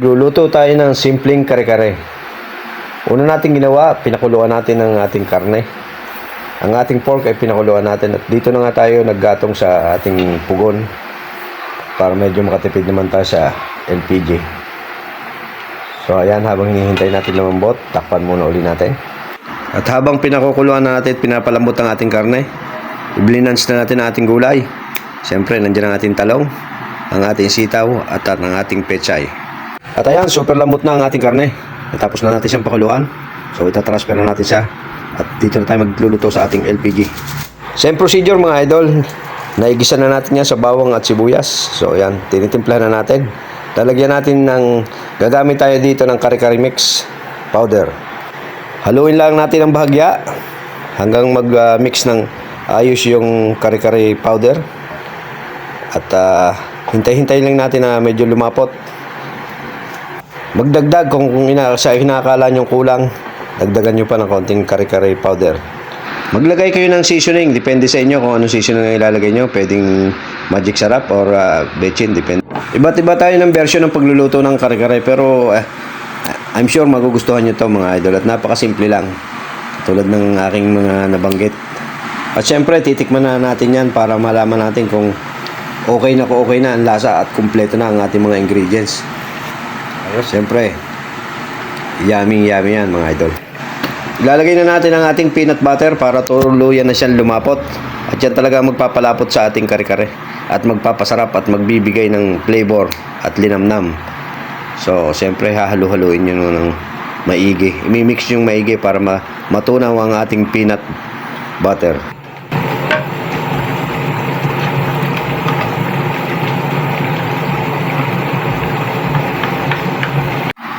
Luluto tayo ng simpleng kare-kare. Una natin ginawa, pinakuluan natin ang ating karne. Ang ating pork ay pinakuluan natin at dito na nga tayo naggatong sa ating pugon para medyo makatipid naman tayo sa LPG. So ayan, habang hinihintay natin lumambot, takpan muna uli natin. At habang pinakukuluan na natin at pinapalambot ang ating karne, iblinans na natin ang ating gulay. Siyempre, nandiyan ang ating talong, ang ating sitaw, at ang ating pechay. At ayan, super lambot na ang ating karne. Natapos na natin siyang pakuluan. So, itatransfer na natin siya. At dito na tayo magluluto sa ating LPG. Same procedure mga idol. Naigisa na natin yan sa bawang at sibuyas. So, ayan, tinitimplahan na natin. Lalagyan natin ng, gagamit tayo dito ng kare-kare mix powder. Haluin lang natin ang bahagya hanggang mag-mix ng ayos yung kare-kare powder. At ah, hintay-hintay lang natin na medyo lumapot. Magdagdag kung, kung ina, sa hinakala nyo kulang, dagdagan nyo pa ng konting kare-kare powder. Maglagay kayo ng seasoning, depende sa inyo kung anong seasoning ang ilalagay nyo. Pwedeng magic sarap or uh, bechin, depende. Iba't iba tayo ng version ng pagluluto ng kare-kare pero eh, I'm sure magugustuhan nyo to mga idol at napakasimple lang. Tulad ng aking mga nabanggit. At syempre, titikman na natin yan para malaman natin kung okay na ko okay na ang lasa at kumpleto na ang ating mga ingredients. Ayos, syempre, yummy yummy yan mga idol. Ilalagay na natin ang ating peanut butter para tuluyan na siyang lumapot. At yan talaga magpapalapot sa ating kare-kare. At magpapasarap at magbibigay ng flavor at linamnam. So, siyempre hahalu-haluin nyo ng maigi. Imimix yung maigi para ma matunaw ang ating peanut butter.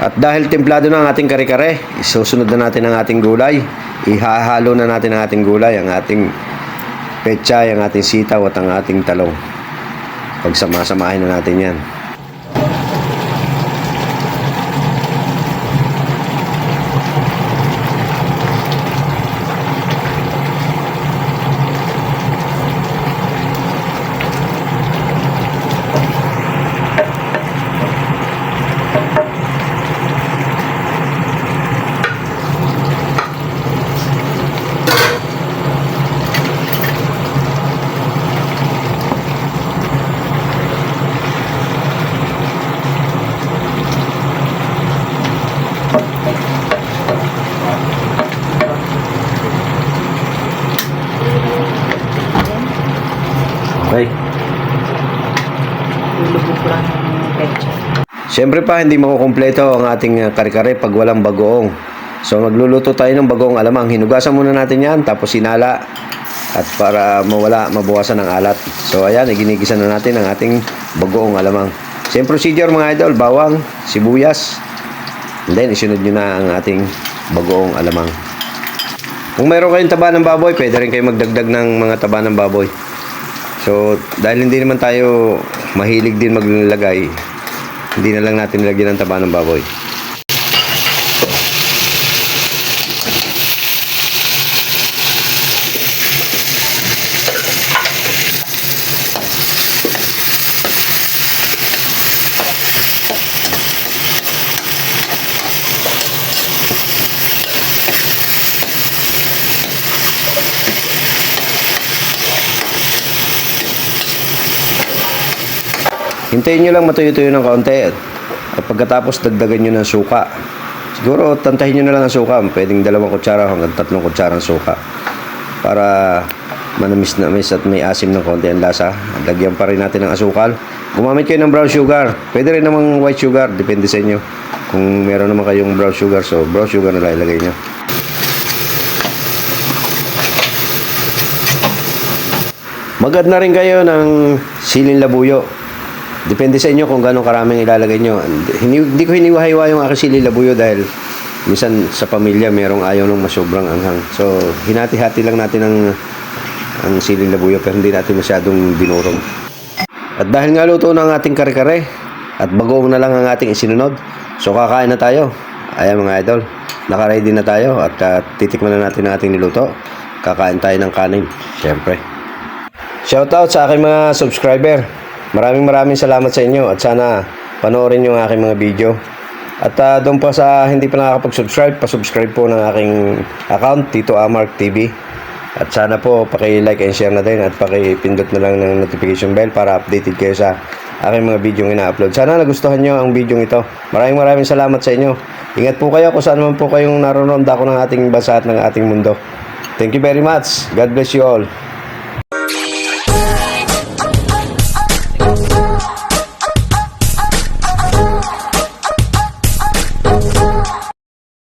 At dahil templado na ang ating kare-kare, isusunod na natin ang ating gulay. Ihahalo na natin ang ating gulay, ang ating pechay, ang ating sitaw at ang ating talong. Pagsama-samahin na natin yan. Okay. Siyempre pa, hindi makukumpleto ang ating uh, kare-kare pag walang bagoong. So, magluluto tayo ng bagoong alamang. Hinugasan muna natin yan, tapos sinala. At para mawala, mabawasan ng alat. So, ayan, iginigisa na natin ang ating bagoong alamang. Same procedure mga idol, bawang, sibuyas. And then, isunod nyo na ang ating bagoong alamang. Kung mayroon kayong taba ng baboy, pwede rin kayo magdagdag ng mga taba ng baboy. So, dahil hindi naman tayo mahilig din maglalagay, hindi na lang natin nilagyan ng taba ng baboy. Hintayin nyo lang matuyo-tuyo ng kaunti at, at pagkatapos dagdagan nyo ng suka. Siguro tantahin nyo na lang ang suka. Pwedeng dalawang kutsara hanggang tatlong kutsarang suka. Para manamis na mis at may asim ng konti ang lasa. Lagyan pa rin natin ng asukal. Gumamit kayo ng brown sugar. Pwede rin namang white sugar. Depende sa inyo. Kung meron naman kayong brown sugar, so brown sugar na lang ilagay nyo. Magad na rin kayo ng siling labuyo. Depende sa inyo kung gano'ng karaming ilalagay nyo. Hindi, hindi ko hiniwa-hiwa yung aking sili labuyo dahil minsan sa pamilya merong ayaw ng masobrang anghang. So, hinati-hati lang natin ang, ang sili labuyo pero hindi natin masyadong dinurong. At dahil nga luto na ang ating kare-kare at bagoong na lang ang ating isinunod, so kakain na tayo. Ayan mga idol, nakaready na tayo at uh, titikman na natin ang ating niluto. Kakain tayo ng kanin, syempre. Shoutout sa aking mga subscriber. Maraming maraming salamat sa inyo at sana panoorin yung aking mga video. At ah, doon po sa hindi pa nakakapag-subscribe, pa-subscribe po ng aking account, Tito Amark TV. At sana po paki-like and share na din at paki-pindot na lang ng notification bell para updated kayo sa aking mga video ina-upload. Sana nagustuhan nyo ang video ito. Maraming maraming salamat sa inyo. Ingat po kayo kung saan man po kayong naroon dako ng ating bansa at ng ating mundo. Thank you very much. God bless you all.